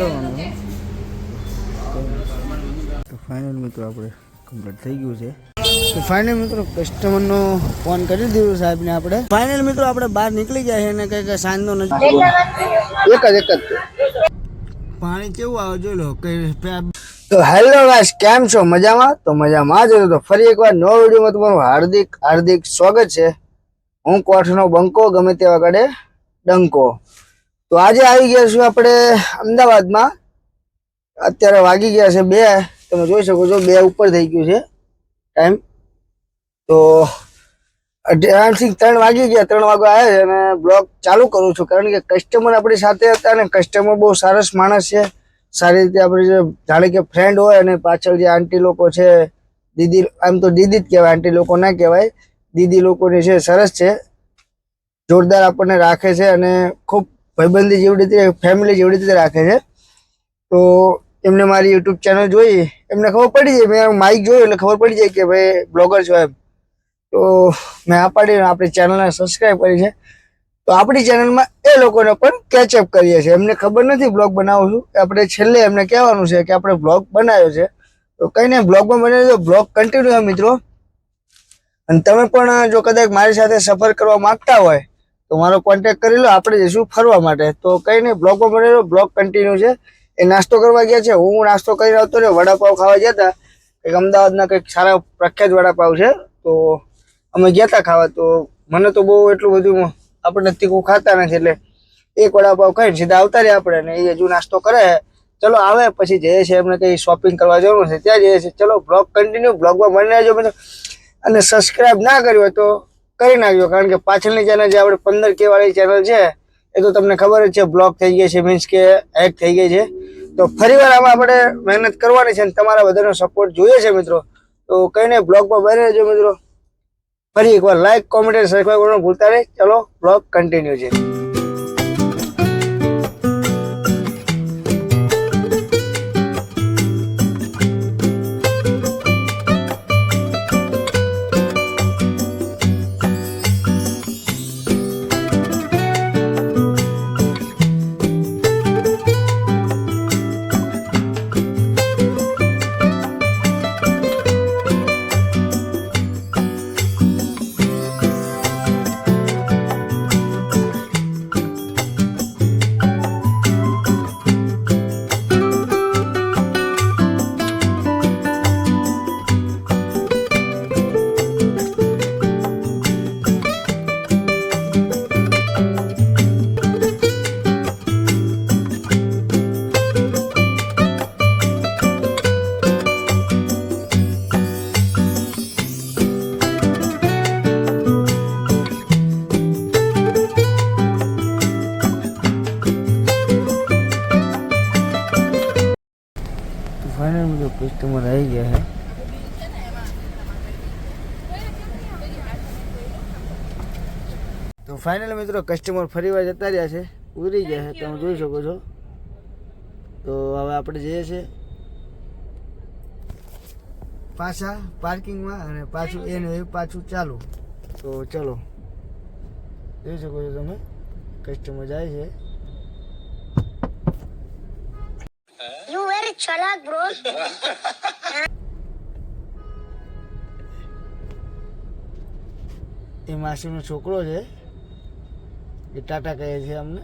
નીકળવાનું છે તો ફાઇનલ મિત્રો આપણે કમ્પ્લીટ થઈ ગયું છે. તો ફાઇનલ મિત્રો કસ્ટમરનો ફોન કરી દીધો સાહેબને આપણે. ફાઇનલ મિત્રો આપણે બહાર નીકળી ગયા છે અને કંઈક સાંજનો નથી એક જ એક જ. પાણી કેવું આવે જોઈ લો કઈ તો હેલો ગાઈસ કેમ છો? મજામાં? તો મજામાં જ તો ફરી એકવાર નવો વિડીયોમાં તમારું હાર્દિક હાર્દિક સ્વાગત છે. હું કોઠનો બંકો ગમે તેવા કડે ડંકો. તો આજે આવી ગયા છું આપણે અમદાવાદમાં. અત્યારે વાગી ગયા છે બે. તમે જોઈ શકો છો, બે ઉપર થઈ ગયું છે ટાઈમ તો અઢારથી ત્રણ વાગી ગયા, ત્રણ વાગવા આવ્યા છે અને બ્લોગ ચાલુ કરું છું. કારણ કે કસ્ટમર આપણી સાથે હતા અને કસ્ટમર બહુ સરસ માણસ છે. સારી રીતે આપણે જે જાણે કે ફ્રેન્ડ હોય અને પાછળ જે આંટી લોકો છે, દીદી આમ તો દીદી જ કહેવાય આંટી લોકો ના કહેવાય. દીદી લોકોની છે સરસ છે, જોરદાર આપણને રાખે છે અને ખૂબ ભાઈબંધી જેવી રીતે ફેમિલી જેવી રીતે રાખે છે. તો એમને મારી યુટ્યુબ ચેનલ જોઈ, એમને ખબર પડી જાય, મેં માઇક જોયું એટલે ખબર પડી જાય કે ભાઈ બ્લોગર છો એમ. તો મેં આ પાડીને આપણી ચેનલને સબસ્ક્રાઈબ કરી છે. તો આપણી ચેનલમાં એ લોકોને પણ કેચઅપ કરીએ છીએ. એમને ખબર નથી બ્લોગ બનાવું છું. આપણે છેલ્લે એમને કહેવાનું છે કે આપણે બ્લોગ બનાવ્યો છે. તો કંઈ નહીં બ્લોગમાં બનાવ્યો બ્લોગ કન્ટિન્યુ મિત્રો. અને તમે પણ જો કદાચ મારી સાથે સફર કરવા માગતા હોય તો મારો કોન્ટેક્ટ કરી લો, આપણે જઈશું ફરવા માટે. તો કંઈ નહીં બ્લોગમાં બનાવ્યો બ્લોગ કન્ટિન્યુ છે. એ નાસ્તો કરવા ગયા છે. હું નાસ્તો કરીને આવતો ને વડાપાવ ખાવા ગયા હતા. કંઈક અમદાવાદના કંઈક સારા પ્રખ્યાત વડાપાવ છે. તો અમે ગયા હતા ખાવા. તો મને તો બહુ એટલું બધું આપણે તીખું ખાતા નથી. એટલે એક વડાપાવ ખાઈને સીધા આવતા રહ્યા આપણે ને એ હજુ નાસ્તો કરે. ચલો, આવે. પછી જઈએ છીએ એમને કંઈ શોપિંગ કરવા જવાનું છે. ત્યાં જઈએ છીએ ચલો બ્લોગ કન્ટિન્યુ બ્લોગમાં બની રહેજો. અને સબસ્ક્રાઇબ ના કર્યું હોય તો કરી નાખજો કારણ કે પાછળની ચેનલ જે આપણે પંદર કે વાળી ચેનલ છે, એ તો તમને ખબર જ છે બ્લોક થઈ ગઈ છે મીન્સ કે હેક થઈ ગઈ છે. તો ફરીવાર આમાં આપણે મહેનત કરવાની છે અને તમારા બધાનો સપોર્ટ જોઈએ છે મિત્રો. તો કંઈ નહીં બ્લોગમાં બની રહેજો મિત્રો. ફરી એકવાર લાઈક કોમેન્ટ અને સબસ્ક્રાઇબ કરવાનું ભૂલતા નહીં. ચલો બ્લોગ કન્ટિન્યુ છે. કસ્ટમર આવી ગયા છે તો ફાઇનલ મિત્રો કસ્ટમર ફરી વાર જતા રહ્યા છે, ઉતરી ગયા છે, તમે જોઈ શકો છો. તો હવે આપણે જઈએ છીએ પાછા પાર્કિંગમાં અને પાછું એનું એ પાછું ચાલુ. તો ચલો, જોઈ શકો છો તમે કસ્ટમર જાય છે. Very bro. એ માસીનો છોકરો છે. એ ટાટા કહે છે અમને.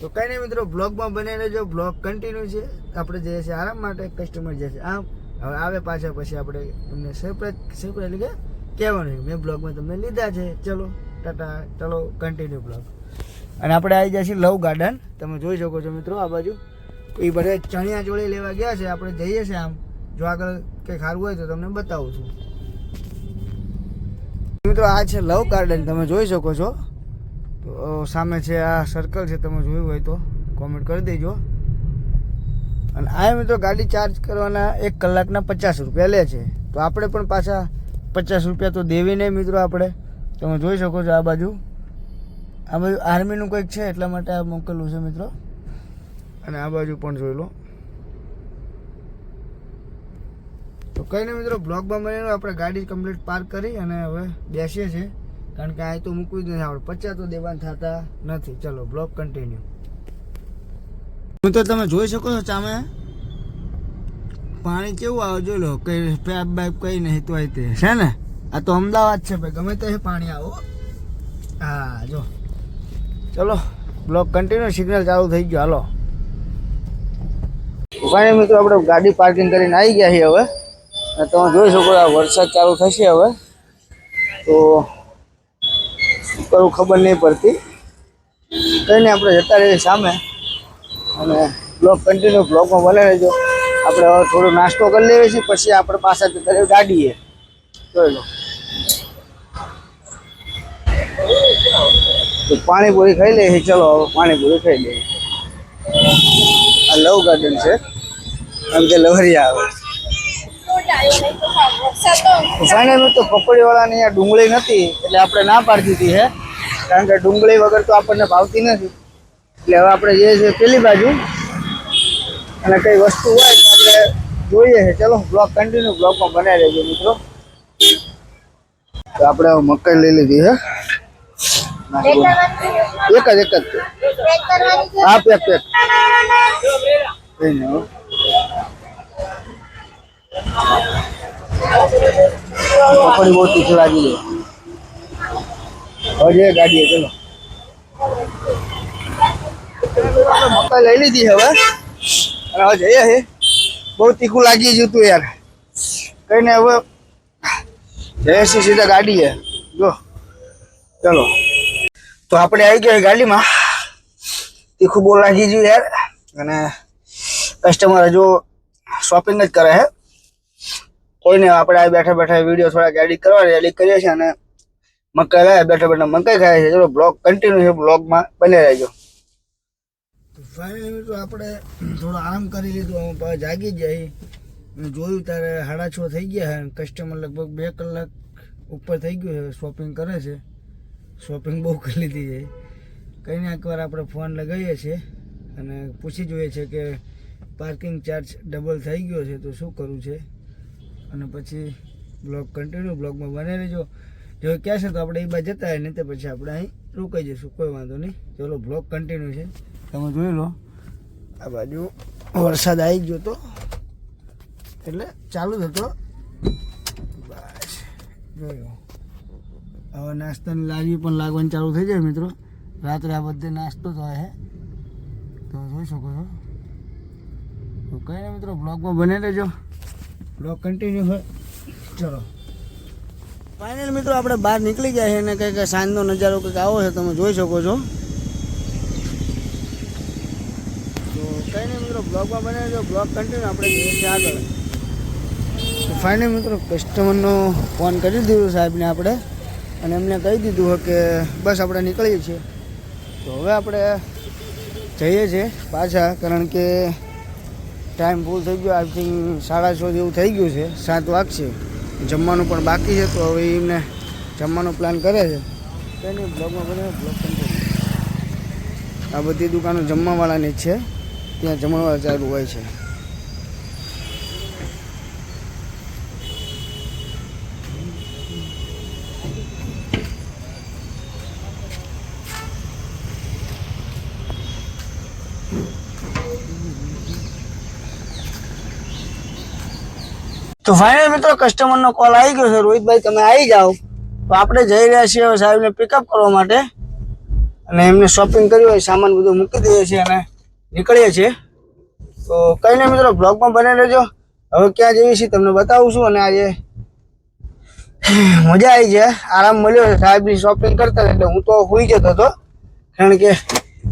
તો કઈ નહીં મિત્રો, બ્લોગમાં બને રહેજો. બ્લોગ કન્ટિન્યુ છે. આપણે જઈએ છીએ આરામ માટે. કસ્ટમર જઈએ છે આમ, હવે આવે પાછા પછી આપણે એમને સરપ્રાઈઝ સરપ્રાઈઝ એટલે કે કહેવાનું મેં બ્લોગમાં તમને લીધા છે. ચલો, ટાટા. ચલો કન્ટિન્યુ બ્લોગ. અને આપણે આવી જાય છીએ લવ ગાર્ડન. તમે જોઈ શકો છો મિત્રો આ બાજુ. એ બધા ચણિયા ચોળી લેવા ગયા છે, આપણે જઈએ છીએ આમ. જો આગળ કંઈ ખારું હોય તો તમને બતાવું છું. મિત્રો, આ છે લવ ગાર્ડન, તમે જોઈ શકો છો. તો સામે છે આ સર્કલ છે, તમે જોયું હોય તો કોમેન્ટ કરી દેજો. અને આ મિત્રો ગાડી ચાર્જ કરવાના એક કલાકના પચાસ રૂપિયા લે છે. તો આપણે પણ પાછા પચાસ રૂપિયા તો દેવી નહીં મિત્રો આપણે. તમે જોઈ શકો છો આ બાજુ. આ બાજુ આર્મીનું કંઈક છે એટલા માટે આ મોકલવું છે મિત્રો. અને આ બાજુ પણ જોઈ લો. તો કંઈ નહીં મિત્રો બ્લોકમાં બનેલો આપણે ગાડી કમ્પ્લીટ પાર્ક કરી અને હવે બેસીએ છીએ. કારણ કે આ તો મૂકવી જ નથી આપણે પચા તો દેવાન થતા નથી. ચલો બ્લોક કન્ટિન્યુ મિત્રો, તમે જોઈ શકો છો સામે? પાણી કેવું આવે જોઈ લો. કઈ પેપ બેપ કઈ નહીં તો તે. છે ને? આ તો અમદાવાદ છે ભાઈ. ગમે તે પાણી આવો. હા, જો. ચલો બ્લોક કન્ટિન્યુ સિગ્નલ ચાલુ થઈ ગયો. હાલો. ફાઇનલ મિત્રો આપણે ગાડી પાર્કિંગ કરીને આવી ગયા છીએ હવે. અને તમે જોઈ શકો છો આ વરસાદ ચાલુ થશે હવે. તો શું કરવું ખબર નહીં પડતી. કંઈ નહીં, આપણે જતા રહીએ સામે. અને બ્લોગ કન્ટિન્યુ બ્લોગમાં બને રહેજો. આપણે હવે થોડો નાસ્તો કરી લઈએ છીએ, પછી આપણે પાછા જતા રહીએ ગાડીએ. જોઈ લો. તો પાણીપુરી ખાઈ લઈએ ચલો, હવે પાણીપુરી ખાઈ લઈએ. આ લવ ગાર્ડન છે. આમ કે લવરિયા આવે. ફાઇનલ તો પકોડીવાળાની અહીંયા ડુંગળી નથી એટલે આપણે ના પાડી દીધી છે કારણ કે ડુંગળી વગર તો આપણને ભાવતી નથી. એટલે હવે આપણે જઈએ છીએ પેલી બાજુ. અને કઈ વસ્તુ હોય તો આપણે જોઈએ છે. ચલો બ્લોક કન્ટિન્યુ બ્લોકમાં બનાવી લેજો મિત્રો. તો આપણે હવે મકાઈ લઈ લીધી છે એક જ એક જ. હા પેક પેક. કઈ નહીં હો. પકોડી બહુ તીખી લાગી છે હવે જઈએ ગાડીએ ચલો મકાઈ લઈ લીધી હવે અને હવે જઈએ છે બહુ તીખું લાગી ગયું તું યાર કઈ ને હવે જઈએ છીએ સીધા ગાડીએ જો ચલો તો આપણે આવી ગયા ગાડીમાં તીખું બહુ લાગી ગયું યાર અને કસ્ટમર હજુ શોપિંગ જ કરે છે કોઈને આપણે આ બેઠા બેઠા વીડિયો થોડા એડિટ કરવા એડિટ કરીએ છીએ અને મકાઈ લાવ્યા બેઠા બેઠા મકાઈ ખાય છે ચલો બ્લોગ કન્ટિન્યુ છે. બ્લોગમાં બને રહેજો. ફાઇનલી આપણે થોડો આરામ કરી લીધું. જાગી અને જોયું ત્યારે સાડા છ થઈ ગયા કસ્ટમર લગભગ બે કલાક ઉપર થઈ ગયું છે. શોપિંગ કરે છે. શોપિંગ બહુ કરી લીધી છે. કંઈ ને એકવાર આપણે ફોન લગાવીએ છીએ અને પૂછી જોઈએ છે કે પાર્કિંગ ચાર્જ ડબલ થઈ ગયો છે. તો શું કરવું છે? અને પછી બ્લોગ કન્ટિન્યુ બ્લોગમાં બને રહેજો. જો કહેશે તો આપણે એ બાજુ જતા હોય નહીં તો પછી આપણે અહીં રોકાઈ જઈશું. કોઈ વાંધો નહીં. ચલો, બ્લોગ કન્ટિન્યુ છે. તમે જોઈ લો, આ બાજુ વરસાદ આવી ગયો તો. એટલે ચાલુ જ હતો. બસ લો. હવે નાસ્તાની લાગી પણ લાગવાની ચાલુ થઈ જાય મિત્રો. રાત્રે આ બધે નાસ્તો થાય હે. તો જોઈ શકો છો. તો કંઈ નહીં મિત્રો, બ્લોગમાં બને રહેજો. બ્લોગ કન્ટિન્યુ હોય ચલો. ફાઇનલ મિત્રો, આપણે બહાર નીકળી ગયા છે અને કંઈક સાંજનો નજારો કંઈક આવો છે, તમે જોઈ શકો છો. તો કંઈ નહીં મિત્રો બ્લોગમાં બને જો બ્લોગ કન્ટિન્યુ આપણે જઈએ આગળ. ફાઇનલ મિત્રો કસ્ટમરનો ફોન કરી દીધો સાહેબને આપણે અને એમને કહી દીધું કે બસ આપણે નીકળીએ છીએ. તો હવે આપણે જઈએ છીએ પાછા, કારણ કે ટાઈમ ફૂલ થઈ ગયો. આઈ થિંક સાડા છ જેવું થઈ ગયું છે. સાત વાગશે. જમવાનું પણ બાકી છે તો હવે એમને જમવાનો પ્લાન કરે છે. તેની બ્લોગમાં બને બ્લોગ આ બધી દુકાનો જમવાવાળાની જ છે. ત્યાં જમણવાળા ચાલુ હોય છે. તો ફાઇનલ મિત્રો કસ્ટમરનો કોલ આવી ગયો છે. રોહિતભાઈ, તમે આવી જાઓ. તો આપણે જઈ રહ્યા છીએ સાહેબને પિકઅપ કરવા માટે. અને એમને શોપિંગ કર્યું હોય, સામાન બધું મૂકી દઈએ છીએ અને નીકળીએ છીએ. તો કંઈ નહીં મિત્રો બ્લોગમાં બને રહેજો. હવે ક્યાં જઈએ છીએ તમને બતાવું છું અને આજે મજા આવી છે. આરામ મળ્યો છે. સાહેબની શોપિંગ કરતા એટલે હું તો હોઈ જતો હતો. કારણ કે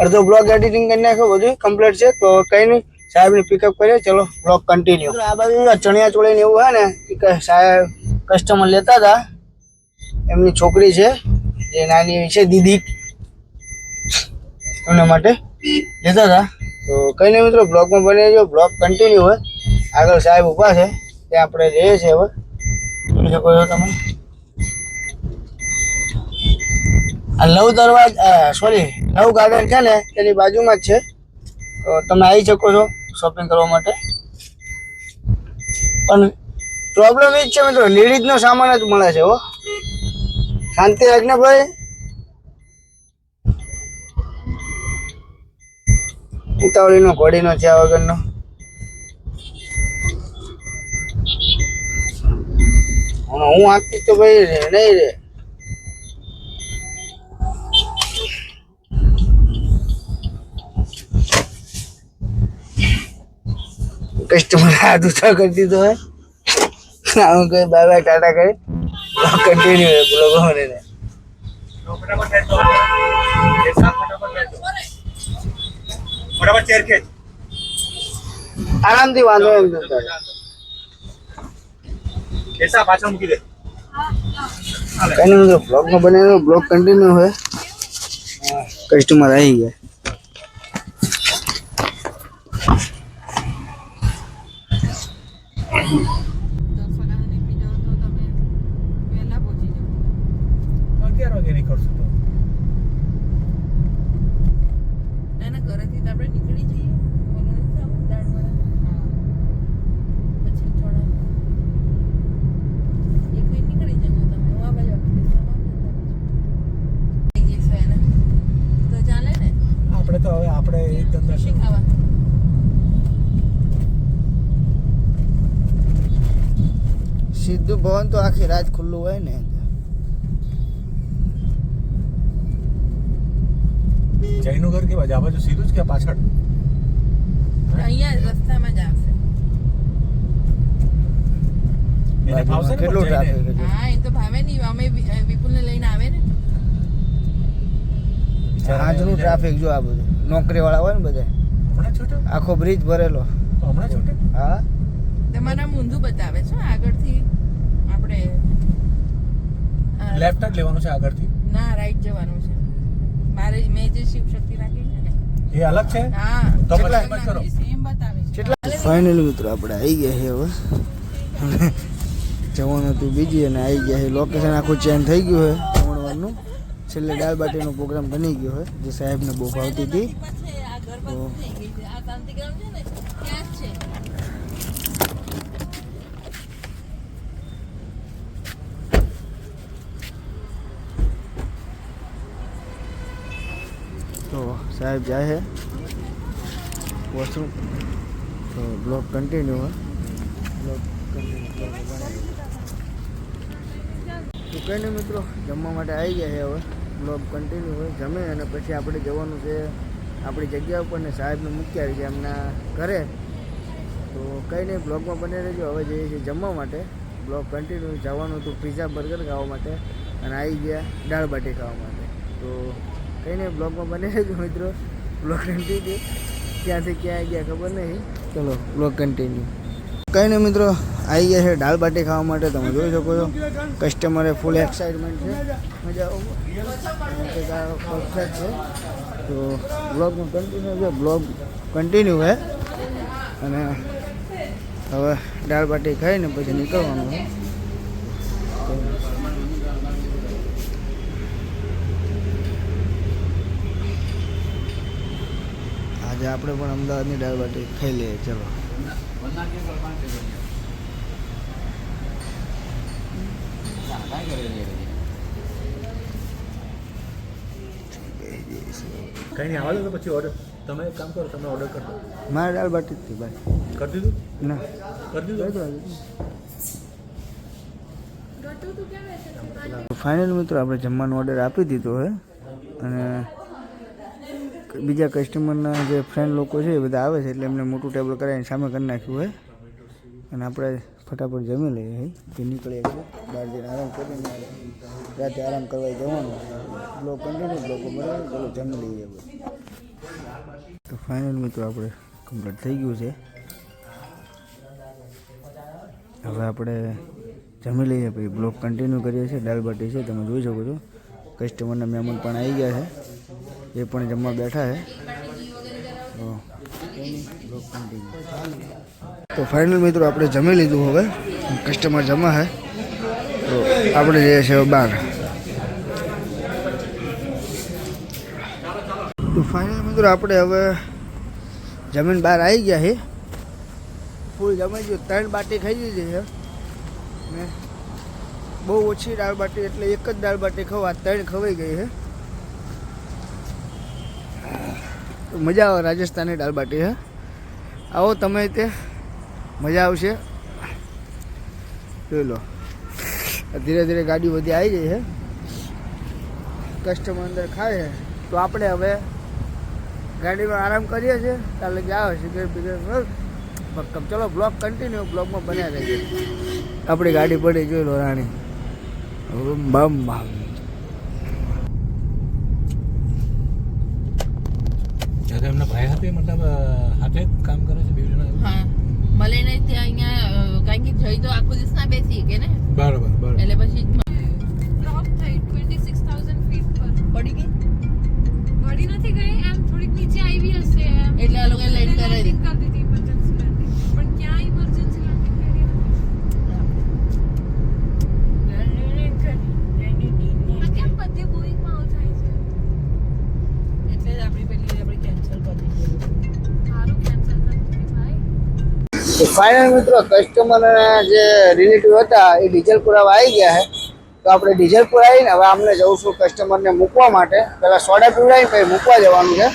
અડધો બ્લોગ એડિટિંગ કરી નાખ્યો બધું કમ્પ્લીટ છે. તો કંઈ નહીં. સાહેબને પિકઅપ કરીએ, ચલો બ્લોક કન્ટિન્યુ આ બાજુ ચણિયા ચોળી ને એવું હોય ને, એ સાહેબ કસ્ટમર લેતા હતા. એમની છોકરી છે, જે નાની એવી છે, દીદી. એમના માટે લેતા હતા. તો કંઈ નહીં મિત્રો બ્લોગમાં બની રહ્યો બ્લોગ કન્ટિન્યુ હોય. આગળ સાહેબ ઊભા છે, ત્યાં આપણે જઈએ છીએ હવે. જોઈ શકો છો તમે. આ લવ દરવાજ સોરી લવ ગાર્ડન છે ને, તેની બાજુમાં જ છે. તો તમે આવી શકો છો. શોપિંગ કરવા માટે. પણ પ્રોબ્લેમ એ જ છે મિત્રો લેડીઝનો સામાન જ મળે છે હો. શાંતિ રાખ ને ભાઈ. ઉતાવળીનો, ઘોડીનો થયા વગરનો. હું આપતી તો ભાઈ, નહીં રે. કસ્ટમર હાથ ઉઠા કરી દીધો હે આવું કઈ બાય બાય ટાટા કરી કન્ટિન્યુ હે બ્લોગ મને ને ફટાફટ ચેર ખેંચ આરામથી વાંધો એમ નતો કેસા પાછળ મૂકી દે કઈ નહીં મિત્રો બ્લોગમાં બને બ્લોગ કન્ટિન્યુ હોય કસ્ટમર આવી ગયા અગિયાર વાગે નીકળશું તો એના ઘરેથી તો આપણે નીકળી જઈએ ઓલું નથી થતું, દાળવાળા? પછી થોડા એક વીક નીકળી જજો તમે હું આ બાજુ આખી દિશામાં જતા રહેજો. થઈ જઈશું એને. તો ચાલે ને આપણે તો હવે આપણે એક ધંધા સુશી ખાવા સીધું ભવન તો આખી રાત ખુલ્લું હોય ને જયનું ઘર કેવા આ બાજુ સીધું જ કે પાછળ? અહીંયા રસ્તામાં જ આવશે. એને ફાવશે કેટલું ટ્રાફિક હા એ તો ભાવે નહીં. અમે વિપુલને લઈને આવે ને. આજનું ટ્રાફિક જો આ બધું. નોકરી વાળા હોય ને બધા. હમણાં છૂટો આખો બ્રિજ ભરેલો. હમણાં છૂટો હા. તમારા ઊંધું બતાવે છે આગળથી લેફ્ટ જ લેવાનું છે આગળથી? ના રાઈટ જવાનું છે. મારે મેં જે શિવ શક્તિ રાખી છે ને. એ અલગ છે? હા. તો પછી એમ કરો. સેમ બતાવે છે કેટલા? ફાઇનલી મિત્રો આપણે આવી ગયા છે હવે. જવાનું હતું બીજી અને આવી ગયા છે લોકેશન આખું ચેન્જ થઈ ગયું છે જમણવારનું છેલ્લે દાળ બાટીનો પ્રોગ્રામ બની ગયો છે જે સાહેબને બહુ ભાવતી હતી. પછી આ ઘર પાછું થઈ ગઈ છે આ શાંતિગ્રામ છે ને ત્યાં જ છે તો સાહેબ જાય છે. વોશરૂમ તો બ્લોક કન્ટિન્યુ હોય બ્લોક કન્ટિન્યુ તો કંઈ નહીં મિત્રો જમવા માટે આવી ગયા છે હવે. બ્લોગ કન્ટિન્યુ હોય જમે અને પછી આપણે જવાનું છે આપણી જગ્યા ઉપર ને સાહેબને મૂક્યા છે એમના ઘરે. તો કંઈ નહીં બ્લોગમાં બને રહેજો. હવે જઈએ છીએ જમવા માટે. બ્લોગ કન્ટિન્યુ જવાનું હતું પીઝા બર્ગર ખાવા માટે. અને આવી ગયા દાળ બાટી ખાવા માટે. તો કંઈ નહીં બ્લોગમાં બને રહેજો મિત્રો. બ્લોગ કન્ટિન્યુ ક્યાંથી ક્યાં ગયા ખબર નહીં. ચલો બ્લોગ કન્ટિન્યુ કંઈ નહીં મિત્રો આવી ગયા છે દાળ બાટી ખાવા માટે. તમે જોઈ શકો છો કસ્ટમરે ફૂલ એક્સાઇટમેન્ટ છે. મજા પરફેક્ટ છે. તો બ્લોગનું કન્ટિન્યુ છે બ્લોગ કન્ટિન્યુ છે અને હવે દાળ બાટી ખાઈને પછી નીકળવાનું છે આજે આપણે પણ અમદાવાદની દાળ બાટી ખાઈ લઈએ ચલો. કઈ નહીં આવવા દો તો પછી ઓર્ડર તમે એક કામ કરો તમે ઓર્ડર કરી દો. મારે દાળ બાટી જ હતી ભાઈ. કરી દીધું? ના. કરી દીધું? ફાઇનલ મિત્રો આપણે જમવાનો ઓર્ડર આપી દીધો હે. અને બીજા કસ્ટમરના જે ફ્રેન્ડ લોકો છે એ બધા આવે છે એટલે એમને મોટું ટેબલ કરાવીને સામે કરી નાખ્યું હોય. અને આપણે ફટાફટ જમી લઈએ જે નીકળીએ છીએ બહાર જઈને આરામ કરીને રાતે આરામ કરવા જવાનું. બ્લોક કન્ટિન્યુ બ્લોક બરાબર જમી લઈએ તો ફાઇનલ મિત્રો આપણે કમ્પ્લીટ થઈ ગયું છે. હવે આપણે જમી લઈએ, પછી બ્લોક કન્ટિન્યુ કરીએ છીએ. દાલબાટી છે, તમે જોઈ શકો છો. કસ્ટમરના મહેમાન પણ આવી ગયા છે. એ પણ જમવા બેઠા છે. તો ફાઇનલ મિત્રો આપણે જમી લીધું હવે. કસ્ટમર જમા હે તો આપણે જઈએ છીએ બહાર. તો ફાઇનલ મિત્રો આપણે હવે જમીન બહાર આવી ગયા છે ફૂલ જમી ગયું ત્રણ બાટી ખાઈ લીધી છે. ને બહુ ઓછી દાળ બાટી એટલે એક જ દાળ બાટી ખવા ત્રણ ખવાઈ ગઈ છે. મજા આવે રાજસ્થાની દાળ બાટી, હે? આવો તમે તે, મજા આવશે. જોઈ લો. ધીરે ધીરે ગાડી બધી આવી ગઈ છે કસ્ટમર અંદર ખાય છે તો આપણે હવે ગાડીમાં આરામ કરીએ છીએ. કાલે આવે સિગરેટ બિગરેટ ચલો બ્લોક કન્ટિન્યુ બ્લોકમાં બન્યા રહીએ. આપણી ગાડી પડી, જોઈ લો, રાણી. બમ બમ બમ જ્યારે એમના ભાઈ હાથે મતલબ હાથે જ કામ કરે છે બીજું હા. મળે ને ત્યાં અહીંયા કારણ કે જઈ તો આખો દિવસ ના બેસી કે ને? બરાબર બરાબર. એટલે પછી ડ્રોપ થઈ 26000 ફીટ પર. પડી ગઈ? પડી નથી ગઈ? ફાઇનલ મિત્રો કસ્ટમર જે રિલેટિવ હતા, એ ડીઝલ પુરાવા આવી ગયા છે. તો આપણે ડીઝલ પુરાવીને હવે અમને જવું છું કસ્ટમરને મૂકવા માટે. પહેલાં સોડા પીવડાવીને પછી મૂકવા જવાનું છે.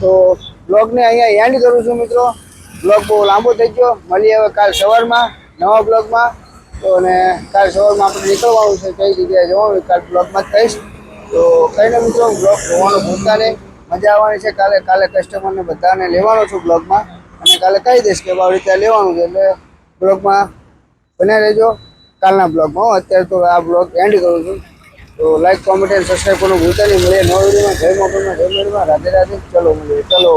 તો બ્લોગને અહીંયા એન્ડ કરું છું મિત્રો. બ્લોગ બહુ લાંબો થઈ ગયો. મળીએ હવે કાલ સવારમાં નવા બ્લોગમાં તો અને કાલ સવારમાં આપણે નીકળવાનું છે, કઈ જગ્યાએ જવાનું કાલ બ્લોગમાં જ કહીશ તો કહીને મિત્રો બ્લોગ જોવાનું ભૂલતા નહીં. મજા આવવાની છે. કાલે કાલે કસ્ટમરને બધાને લેવાનો છું બ્લોગમાં અને કાલે કહી દઈશ કે આવી રીતે લેવાનું છે એટલે બ્લોગમાં બને રહેજો. કાલના બ્લોગમાં અત્યારે તો આ બ્લોગ એન્ડ કરું છું. તો લાઈક કોમેન્ટ એન્ડ સબસ્ક્રાઈબ કરવાનું ભૂલતા નહીં. મળીએ નવા વિડીયોમાં. જય મોબાઈલમાં જય મેળમાં રાધે રાધે. ચલો મળીએ. ચલો.